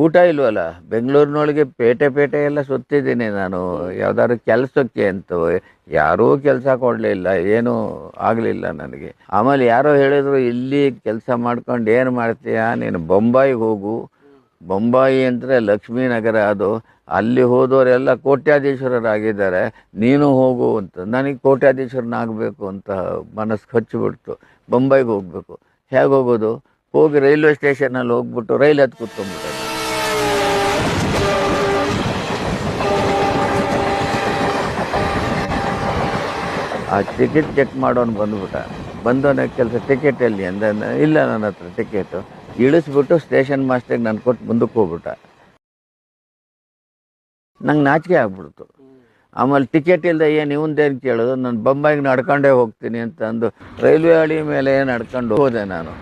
ಊಟ ಇಲ್ವಲ್ಲ? ಬೆಂಗಳೂರಿನೊಳಗೆ ಪೇಟೆ ಪೇಟೆ ಎಲ್ಲ ಸುತ್ತಿದ್ದೀನಿ ನಾನು. ಯಾವ್ದಾದ್ರು ಕೆಲಸಕ್ಕೆ ಅಂತ. ಯಾರೂ ಕೆಲಸ ಕೊಡಲಿಲ್ಲ. ಏನೂ ಆಗಲಿಲ್ಲ ನನಗೆ. ಆಮೇಲೆ ಯಾರೋ ಹೇಳಿದ್ರು, ಇಲ್ಲಿ ಕೆಲಸ ಮಾಡ್ಕೊಂಡು ಏನು ಮಾಡ್ತೀಯಾ? ನೀನು ಬೊಂಬಾಯಿಗೆ ಹೋಗು. ಬೊಂಬಾಯಿ ಅಂದರೆ ಲಕ್ಷ್ಮೀನಗರ ಅದು. ಅಲ್ಲಿ ಹೋದವರೆಲ್ಲ ಕೋಟ್ಯಾಧೀಶ್ವರರಾಗಿದ್ದಾರೆ. ನೀನು ಹೋಗು ಅಂತ. ನನಗೆ ಕೋಟ್ಯಾಧೀಶ್ವರನಾಗಬೇಕು ಅಂತ ಮನಸ್ಸು ಹಚ್ಚಿಬಿಡ್ತು. ಬೊಂಬಾಯಿಗೆ ಹೋಗಬೇಕು. ಹೇಗೆ ಹೋಗೋದು? ಹೋಗಿ ರೈಲ್ವೆ ಸ್ಟೇಷನಲ್ಲಿ ಹೋಗ್ಬಿಟ್ಟು ರೈಲ್ ಹತ್ತು ಕೂತ್ಕೊಂಡ್ಬಿಟ್ಟೆ. ಆ ಟಿಕೆಟ್ ಚೆಕ್ ಮಾಡೋನು ಬಂದ್ಬಿಟ್ಟ. ಬಂದವನ ಕೆಲಸ ಟಿಕೆಟ್ ಎಲ್ಲಿ ಅಂದ ಇಲ್ಲ ನನ್ನ ಹತ್ರ ಟಿಕೆಟು ಇಳಿಸ್ಬಿಟ್ಟು ಸ್ಟೇಷನ್ ಮಾಸ್ಟರ್ಗೆ ನಾನು ಕೊಟ್ಟು ಮುಂದಕ್ಕೆ ಹೋಗ್ಬಿಟ್ಟ. ನಂಗೆ ನಾಚಿಕೆ ಆಗ್ಬಿಡ್ತು. ಆಮೇಲೆ ಟಿಕೆಟ್ ಇಲ್ಲದೆ ಏನು ಇವಂದೇನು ಕೇಳೋದು? ನಾನು ಬೊಂಬಾಯಿಗೆ ನಡ್ಕೊಂಡೇ ಹೋಗ್ತೀನಿ ಅಂತ ಅಂದು ರೈಲ್ವೆ ಹಳಿ ಮೇಲೆ ನಡ್ಕೊಂಡು ಹೋದೆ ನಾನು.